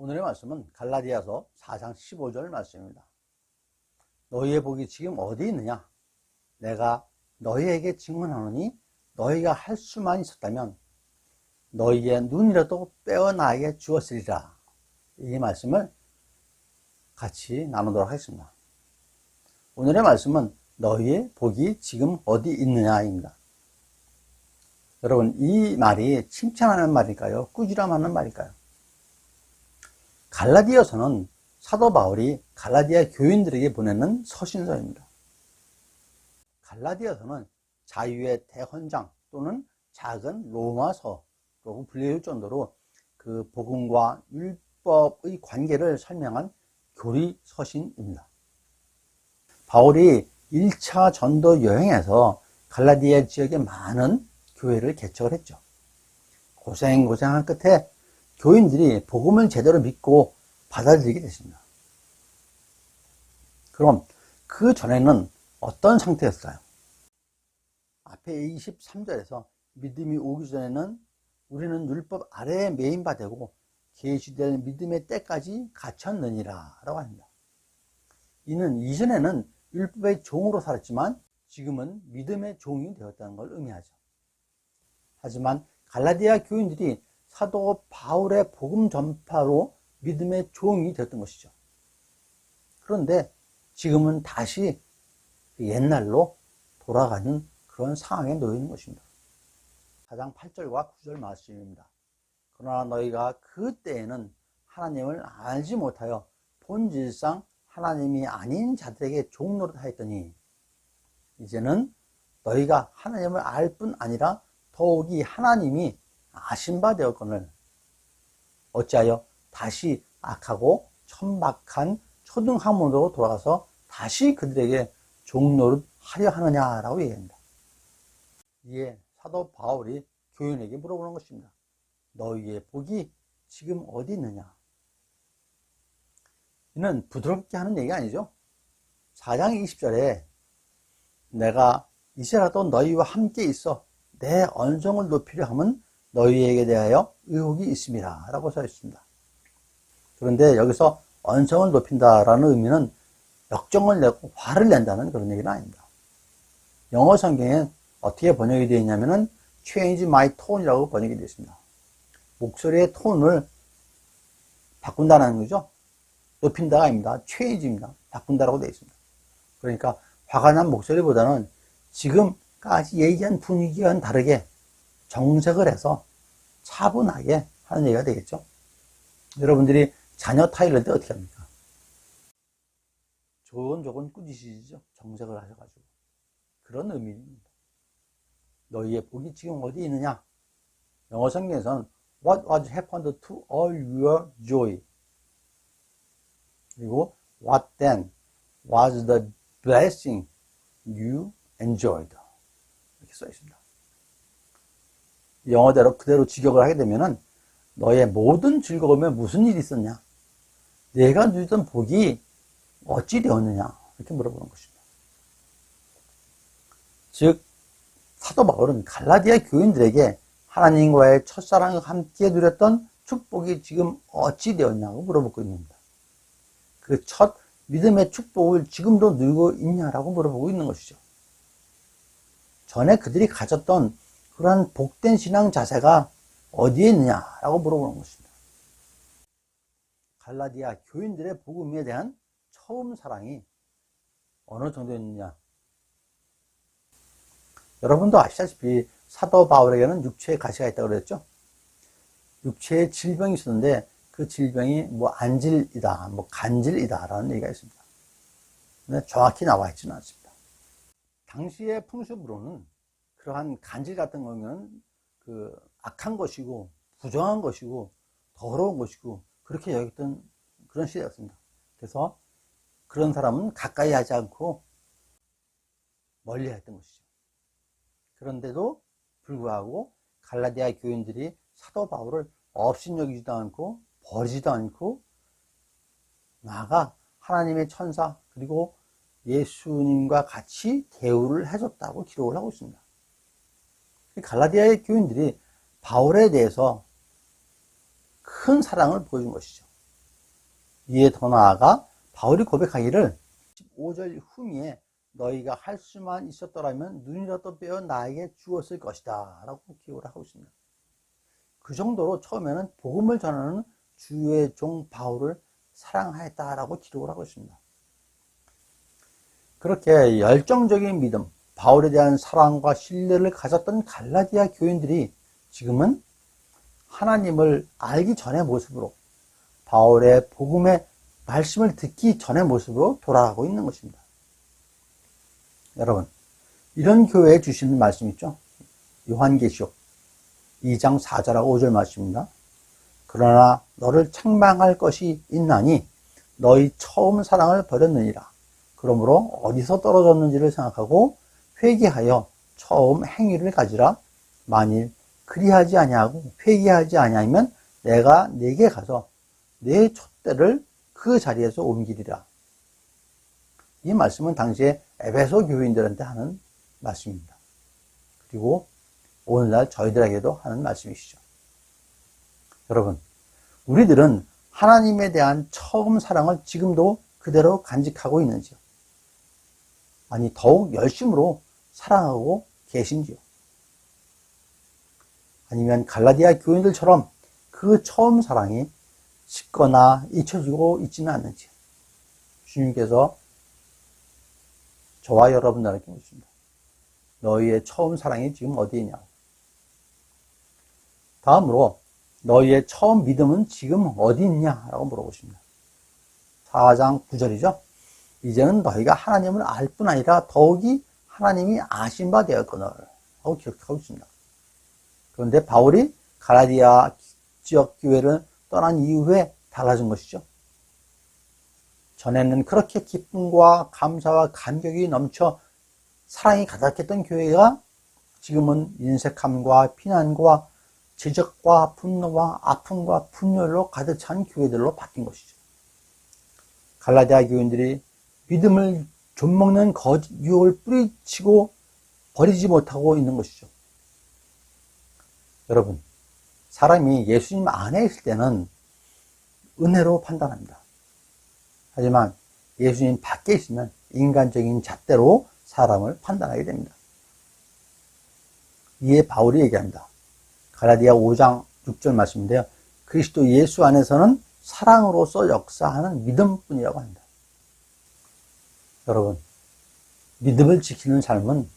오늘의 말씀은 갈라디아서 4장 15절 말씀입니다. 너희의 복이 지금 어디 있느냐? 내가 너희에게 증언하노니 너희가 할 수만 있었다면 너희의 눈이라도 빼어 나에게 주었으리라. 이 말씀을 같이 나누도록 하겠습니다. 오늘의 말씀은 너희의 복이 지금 어디 있느냐입니다. 여러분, 이 말이 칭찬하는 말일까요? 꾸지람하는 말일까요? 갈라디아서는 사도 바울이 갈라디아 교인들에게 보내는 서신서입니다. 갈라디아서는 자유의 대헌장 또는 작은 로마서로 불릴 정도로 그 복음과 율법의 관계를 설명한 교리 서신입니다. 바울이 1차 전도 여행에서 갈라디아 지역에 많은 교회를 개척을 했죠. 고생고생한 끝에 교인들이 복음을 제대로 믿고 받아들이게 됐습니다. 그럼 그 전에는 어떤 상태였을까요? 앞에 23절에서 믿음이 오기 전에는 우리는 율법 아래에 메인바 되고 계시될 믿음의 때까지 갇혔느니라 라고 합니다. 이는 이전에는 율법의 종으로 살았지만 지금은 믿음의 종이 되었다는 걸 의미하죠. 하지만 갈라디아 교인들이 사도 바울의 복음 전파로 믿음의 종이 되었던 것이죠. 그런데 지금은 다시 옛날로 돌아가는 그런 상황에 놓여 있는 것입니다. 4장 8절과 9절 말씀입니다. 그러나 너희가 그때에는 하나님을 알지 못하여 본질상 하나님이 아닌 자들에게 종노릇 하였더니 이제는 너희가 하나님을 알 뿐 아니라 더욱이 하나님이 아신 바 되었거늘 어찌하여 다시 악하고 천박한 초등학문으로 돌아가서 다시 그들에게 종노릇 하려 하느냐라고 얘기합니다. 이에 사도 바울이 교인에게 물어보는 것입니다. 너희의 복이 지금 어디 있느냐? 이는 부드럽게 하는 얘기 아니죠? 4장 20절에 내가 이제라도 너희와 함께 있어 내 언성을 높이려 함은 너희에게 대하여 의혹이 있습니다. 라고 써 있습니다. 그런데 여기서 언성을 높인다라는 의미는 역정을 내고 화를 낸다는 그런 얘기는 아닙니다. 영어 성경엔 어떻게 번역이 되어 있냐면은 change my tone이라고 번역이 되어 있습니다. 목소리의 톤을 바꾼다는 거죠. 높인다가 아닙니다. change입니다. 바꾼다라고 되어 있습니다. 그러니까 화가 난 목소리보다는 지금까지 얘기한 분위기와는 다르게 정색을 해서 차분하게 하는 얘기가 되겠죠. 여러분들이 자녀 타일럴 때 어떻게 합니까? 조곤조곤 꾸짖으시죠? 정색을 하셔가지고. 그런 의미입니다. 너희의 복이 지금 어디 있느냐? 영어 성경에서는 What was happened to all your joy? 그리고 What then was the blessing you enjoyed? 이렇게 써 있습니다. 영어대로 그대로 직역을 하게 되면은 너의 모든 즐거움에 무슨 일이 있었냐? 내가 누리던 복이 어찌 되었느냐? 이렇게 물어보는 것입니다. 즉, 사도 바울은 갈라디아 교인들에게 하나님과의 첫사랑과 함께 누렸던 축복이 지금 어찌 되었냐고 물어보고 있습니다. 그 첫 믿음의 축복을 지금도 누리고 있냐라고 물어보고 있는 것이죠. 전에 그들이 가졌던 그러한 복된 신앙 자세가 어디에 있느냐라고 물어보는 것입니다. 갈라디아 교인들의 복음에 대한 처음 사랑이 어느 정도였느냐? 여러분도 아시다시피 사도 바울에게는 육체의 가시가 있다고 그랬죠? 육체의 질병이 있었는데 그 질병이 뭐 안질이다, 뭐 간질이다라는 얘기가 있습니다. 정확히 나와 있지는 않습니다. 당시의 풍습으로는 그러한 간질 같은 거는 그 악한 것이고 부정한 것이고 더러운 것이고 그렇게 여겼던 그런 시대였습니다. 그래서 그런 사람은 가까이 하지 않고 멀리 했던 것이죠. 그런데도 불구하고 갈라디아 교인들이 사도 바울을 업신여기지도 않고 버리지도 않고 나아가 하나님의 천사 그리고 예수님과 같이 대우를 해줬다고 기록을 하고 있습니다. 갈라디아의 교인들이 바울에 대해서 큰 사랑을 보여준 것이죠. 이에 더 나아가 바울이 고백하기를 15절 후미에 너희가 할 수만 있었더라면 눈이라도 빼어 나에게 주었을 것이다 라고 기록을 하고 있습니다. 그 정도로 처음에는 복음을 전하는 주의 종 바울을 사랑하였다라고 기록을 하고 있습니다. 그렇게 열정적인 믿음, 바울에 대한 사랑과 신뢰를 가졌던 갈라디아 교인들이 지금은 하나님을 알기 전의 모습으로 바울의 복음의 말씀을 듣기 전의 모습으로 돌아가고 있는 것입니다. 여러분, 이런 교회에 주시는 말씀 있죠? 요한계시록 2장 4절하고 5절 말씀입니다. 그러나 너를 책망할 것이 있나니 너희 처음 사랑을 버렸느니라. 그러므로 어디서 떨어졌는지를 생각하고 회개하여 처음 행위를 가지라. 만일 그리하지 아니하고 회개하지 아니하면 내가 네게 가서 내 촛대를 그 자리에서 옮기리라. 이 말씀은 당시에 에베소 교인들한테 하는 말씀입니다. 그리고 오늘날 저희들에게도 하는 말씀이시죠. 여러분, 우리들은 하나님에 대한 처음 사랑을 지금도 그대로 간직하고 있는지요? 아니, 더욱 열심으로 사랑하고 계신지요? 아니면 갈라디아 교인들처럼 그 처음 사랑이 식거나 잊혀지고 있지는 않는지요? 주님께서 저와 여러분들에게 묻습니다. 너희의 처음 사랑이 지금 어디에 있냐? 다음으로 너희의 처음 믿음은 지금 어디 있냐? 라고 물어보십니다. 4장 9절이죠. 이제는 너희가 하나님을 알 뿐 아니라 더욱이 하나님이 아신 바 되었거늘 하고 기록하고 있습니다. 그런데 바울이 가라디아 지역 교회를 떠난 이후에 달라진 것이죠. 전에는 그렇게 기쁨과 감사와 감격이 넘쳐 사랑이 가득했던 교회가 지금은 인색함과 비난과 지적과 분노와 아픔과 분열로 가득 찬 교회들로 바뀐 것이죠. 갈라디아 교인들이 믿음을 좀먹는 거짓 유혹을 뿌리치고 버리지 못하고 있는 것이죠. 여러분, 사람이 예수님 안에 있을 때는 은혜로 판단합니다. 하지만 예수님 밖에 있으면 인간적인 잣대로 사람을 판단하게 됩니다. 이에 바울이 얘기합니다. 갈라디아 5장 6절 말씀인데요. 그리스도 예수 안에서는 사랑으로서 역사하는 믿음뿐이라고 합니다. 여러분, 믿음을 지키는 삶은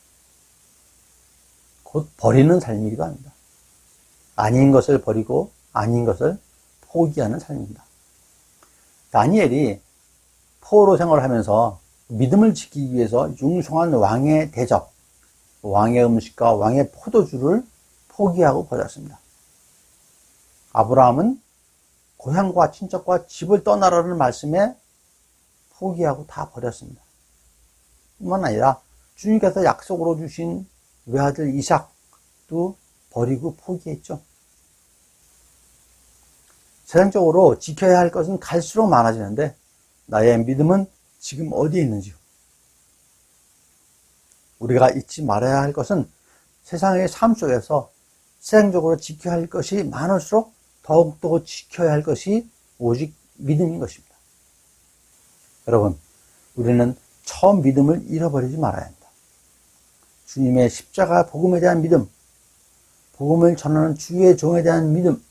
곧 버리는 삶이기도 합니다. 아닌 것을 버리고 아닌 것을 포기하는 삶입니다. 다니엘이 포로 생활을 하면서 믿음을 지키기 위해서 융성한 왕의 대접, 왕의 음식과 왕의 포도주를 포기하고 버렸습니다. 아브라함은 고향과 친척과 집을 떠나라는 말씀에 포기하고 다 버렸습니다. 뿐만 아니라 주님께서 약속으로 주신 외아들 이삭도 버리고 포기했죠. 세상적으로 지켜야 할 것은 갈수록 많아지는데 나의 믿음은 지금 어디에 있는지요? 우리가 잊지 말아야 할 것은 세상의 삶 속에서 세상적으로 지켜야 할 것이 많을수록 더욱더 지켜야 할 것이 오직 믿음인 것입니다. 여러분, 우리는 처음 믿음을 잃어버리지 말아야 합니다. 주님의 십자가 복음에 대한 믿음, 복음을 전하는 주의 종에 대한 믿음,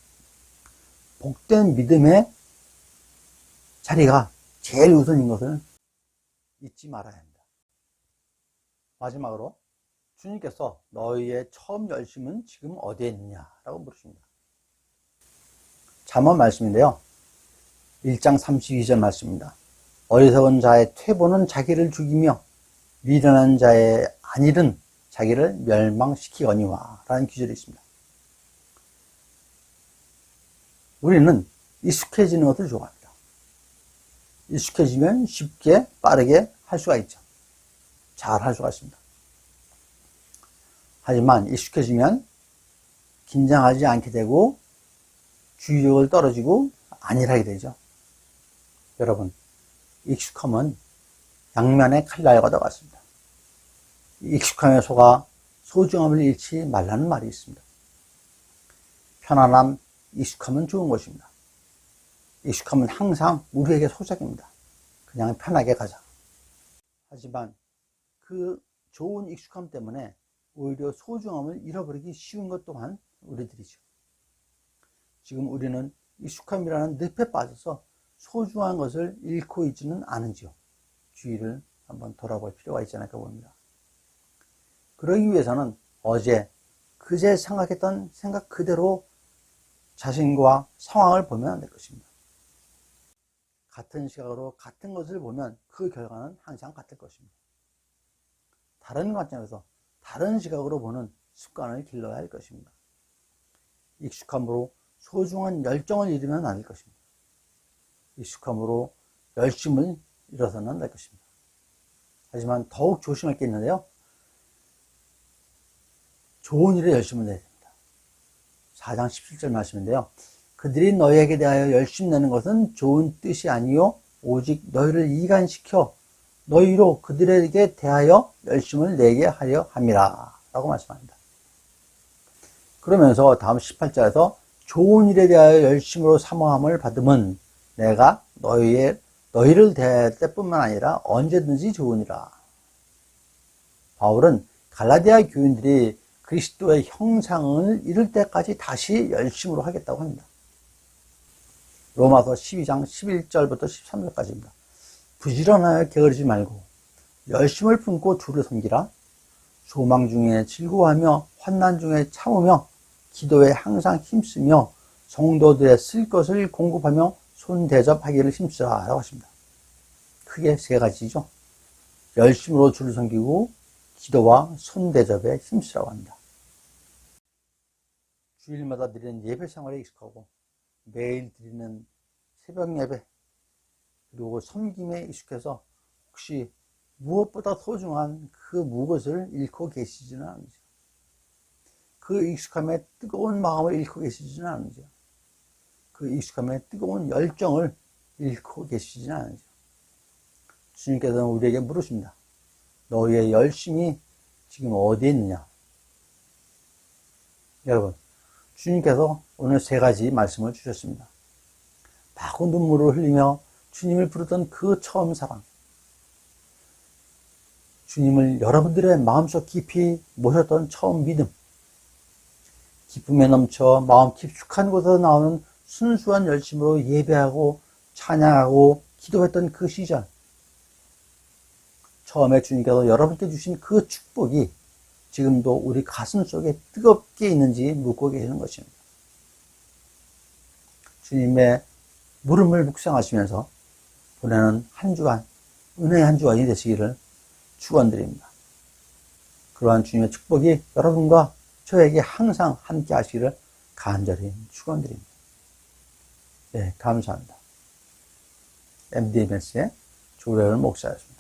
복된 믿음의 자리가 제일 우선인 것을 잊지 말아야 합니다. 마지막으로 주님께서 너희의 처음 열심은 지금 어디에 있느냐라고 물으십니다. 잠언 말씀인데요. 1장 32절 말씀입니다. 어리석은 자의 퇴보는 자기를 죽이며 미련한 자의 안일은 자기를 멸망시키거니와 라는 기절이 있습니다. 우리는 익숙해지는 것을 좋아합니다. 익숙해지면 쉽게 빠르게 할 수가 있죠. 잘 할 수가 있습니다. 하지만 익숙해지면 긴장하지 않게 되고 주의력을 떨어지고 안일하게 되죠. 여러분, 익숙함은 양면의 칼날 과도 같습니다. 익숙함에 속아 소중함을 잃지 말라는 말이 있습니다. 편안함, 익숙함은 좋은 것입니다. 익숙함은 항상 우리에게 소작입니다. 그냥 편하게 가자. 하지만 그 좋은 익숙함 때문에 오히려 소중함을 잃어버리기 쉬운 것 또한 우리들이죠. 지금 우리는 익숙함이라는 늪에 빠져서 소중한 것을 잃고 있지는 않은지요. 주의를 한번 돌아볼 필요가 있지 않을까 봅니다. 그러기 위해서는 어제, 그제 생각했던 생각 그대로 자신과 상황을 보면 안 될 것입니다. 같은 시각으로 같은 것을 보면 그 결과는 항상 같을 것입니다. 다른 관점에서 다른 시각으로 보는 습관을 길러야 할 것입니다. 익숙함으로 소중한 열정을 잃으면 안 될 것입니다. 익숙함으로 열심을 잃어서는 안 될 것입니다. 하지만 더욱 조심할 게 있는데요. 좋은 일에 열심을 내야 됩니다. 4장 17절 말씀인데요. 그들이 너희에게 대하여 열심 내는 것은 좋은 뜻이 아니요 오직 너희를 이간시켜 너희로 그들에게 대하여 열심을 내게 하려 함이라 라고 말씀합니다. 그러면서 다음 18절에서 좋은 일에 대하여 열심으로 사모함을 받으면 내가 너희의 너희를 대할 때뿐만 아니라 언제든지 좋으니라. 바울은 갈라디아 교인들이 그리스도의 형상을 이룰 때까지 다시 열심으로 하겠다고 합니다. 로마서 12장 11절부터 13절까지입니다. 부지런하여 게으르지 말고 열심을 품고 주를 섬기라. 소망 중에 즐거워하며 환난 중에 참으며 기도에 항상 힘쓰며 성도들의 쓸 것을 공급하며 손 대접하기를 힘쓰라 라고 하십니다. 크게 세 가지죠. 열심으로 주를 섬기고 기도와 손 대접에 힘쓰라고 합니다. 주일마다 드리는 예배 생활에 익숙하고 매일 드리는 새벽 예배 그리고 섬김에 익숙해서 혹시 무엇보다 소중한 그 무엇을 잃고 계시지는 않으죠. 그 익숙함에 뜨거운 마음을 잃고 계시지는 않으죠. 그 익숙함에 뜨거운 열정을 잃고 계시지는 않으죠. 주님께서는 우리에게 물으십니다. 너희의 열심이 지금 어디에 있느냐? 여러분, 주님께서 오늘 세 가지 말씀을 주셨습니다. 마구 눈물을 흘리며 주님을 부르던 그 처음 사랑. 주님을 여러분들의 마음속 깊이 모셨던 처음 믿음. 기쁨에 넘쳐 마음 깊숙한 곳에서 나오는 순수한 열심으로 예배하고 찬양하고 기도했던 그 시절. 처음에 주님께서 여러분께 주신 그 축복이 지금도 우리 가슴 속에 뜨겁게 있는지 묻고 계시는 것입니다. 주님의 물음을 묵상하시면서 보내는 한 주간, 은혜의 한 주간이 되시기를 축원드립니다. 그러한 주님의 축복이 여러분과 저에게 항상 함께 하시기를 간절히 축원드립니다. 네, 감사합니다. MDMS의 조래원 목사였습니다.